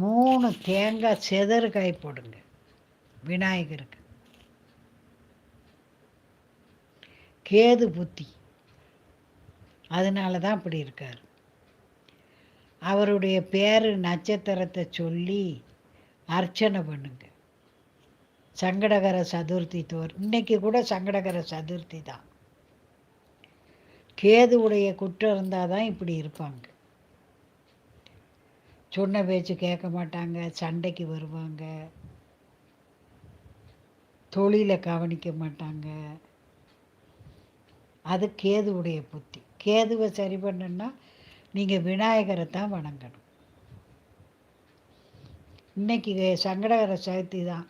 மூணு தேங்காய் செதறுக்காய் காய் போடுங்க. விநாயகருக்கு. கேது புத்தி. அதனால தான் அப்படி இருக்கார். அவருடைய பேர் நட்சத்திரத்தை சொல்லி அர்ச்சனை பண்ணுங்க. சங்கடகர சதுர்த்தி தோர் இன்னைக்கு கூட சங்கடகர சதுர்த்தி தான். கேதுவுடைய குற்றம் இருந்தால் தான் இப்படி இருப்பாங்க. சொன்ன பேச்சு கேட்க மாட்டாங்க சண்டைக்கு வருவாங்க. தொழிலை கவனிக்க மாட்டாங்க. அது கேதுவுடைய புத்தி. கேதுவை சரி பண்ணணும்னா நீங்கள் விநாயகரை தான் வணங்கணும். இன்னைக்கு சங்கடகர சதுர்த்தி தான்.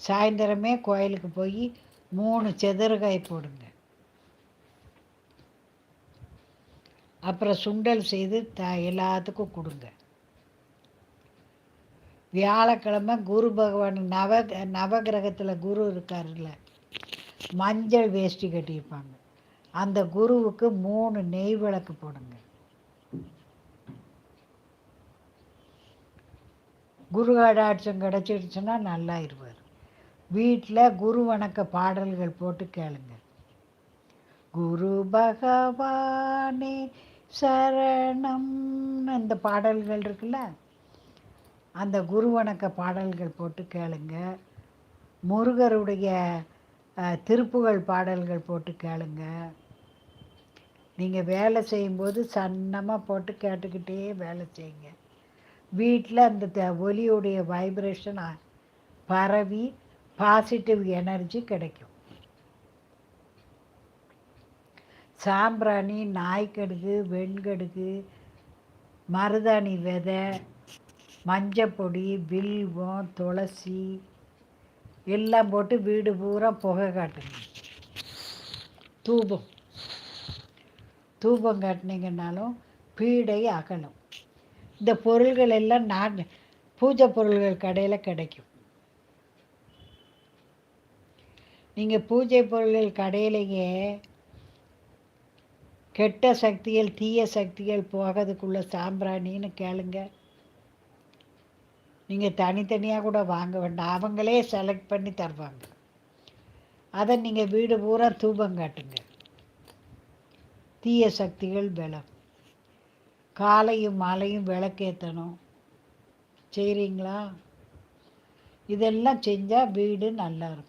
சாயந்தரமே கோயிலுக்கு போய் மூணு செதறுகாய் போடுங்க. அப்புறம் சுண்டல் செய்து த எல்லாத்துக்கும் கொடுங்க. வியாழக்கிழமை குரு பகவான் நவ நவகிரகத்தில் குரு இருக்காருல்ல மஞ்சள் வேஷ்டி கட்டியிருப்பாங்க. அந்த குருவுக்கு மூணு நெய் விளக்கு போடுங்க. குரு கடாட்சம் கிடச்சிடுச்சுன்னா நல்லா இருவார் வீட்டில் குரு வணக்க பாடல்கள் போட்டு கேளுங்க. குரு பகவானே சரணம் அந்த பாடல்கள் இருக்குல்ல அந்த குரு வணக்க பாடல்கள் போட்டு கேளுங்க. முருகருடைய திருப்புகள் திருப்புகழ் பாடல்கள் போட்டு கேளுங்க. நீங்கள் வேலை செய்யும்போது சன்னமாக போட்டு கேட்டுக்கிட்டே வேலை செய்யுங்க. வீட்டில் அந்த த- ஒலியுடைய வைப்ரேஷன் பரவி பாசிட்டிவ் எனர்ஜி கிடைக்கும். சாம்பிராணி நாய்க்கடுகு வெண்கடுகு மருதாணி விதை மஞ்சப்பொடி வில்வம் துளசி எல்லாம் போட்டு வீடு பூரா புகை காட்டுங்க. தூபம். தூபம் காட்டினீங்கன்னாலும் பீடை அகலும். இந்த பொருள்கள் எல்லாம் நான் பூஜை பொருள்கள் கடையில் கிடைக்கும். நீங்கள் பூஜை பொருள்கள் கடையிலேயே கெட்ட சக்திகள் தீய சக்திகள் போகிறதுக்குள்ள சாம்பிராணின்னு கேளுங்கள் நீங்கள் தனித்தனியாக கூட வாங்க வேண்டாம். அவங்களே செலக்ட் பண்ணி தருவாங்க. அதை நீங்கள் வீடு பூரா தூபம் காட்டுங்க. தீய சக்திகள் பலம். காலையும் மாலையும் விளக்கேற்றணும் செய்கிறீங்களா இதெல்லாம் செஞ்சால் வீடு நல்லாயிருக்கும்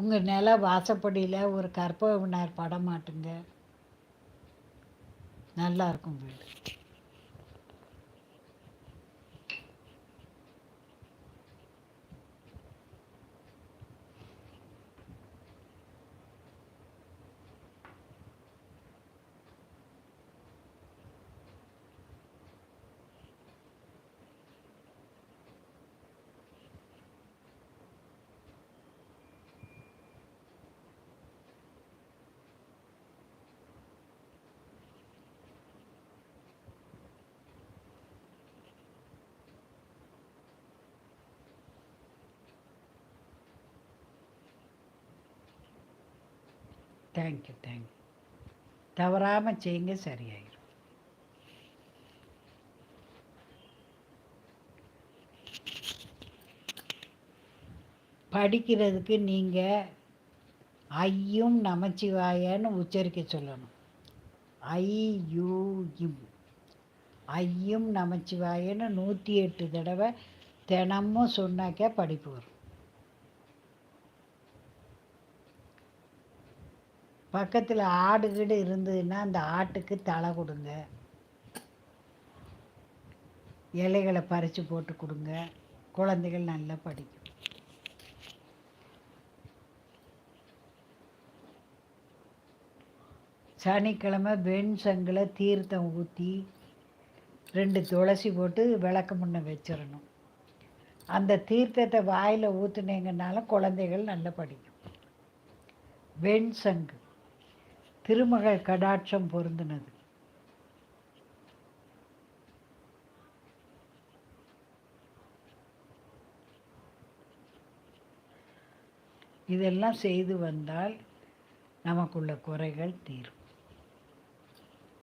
உங்கள் நில வாசப்படியில் ஒரு கற்பக விநாயகர் படம் மாட்டுங்க நல்லாயிருக்கும் வீடு. தேங்க்யூ தேங்க்யூ தவறாமல் செய்யுங்க சரியாயிரும். படிக்கிறதுக்கு நீங்கள் ஐயும் நமச்சிவாயன்னு உச்சரிக்க சொல்லணும். ஐயூயும் ஐயும் நமச்சிவாயன்னு நூற்றி எட்டு தடவை தினமும் சொன்னாக்கா படிப்பு வரும். பக்கத்தில் ஆடு கீடு இருந்ததுன்னா அந்த ஆட்டுக்கு தலை கொடுங்க. இலைகளை பறித்து போட்டு கொடுங்க. குழந்தைகள் நல்லா படிக்கும். சனிக்கிழமை வெண் சங்கில் தீர்த்தம் ஊற்றி ரெண்டு துளசி போட்டு விளக்கு முன்ன வச்சிடணும். அந்த தீர்த்தத்தை வாயில் ஊற்றுனீங்கன்னாலும் குழந்தைகள் நல்லா படிக்கும். வெண் சங்கு திருமகள் கடாட்சம் பொருந்தினது. இதெல்லாம் செய்து வந்தால் நமக்குள்ள குறைகள் தீரும்.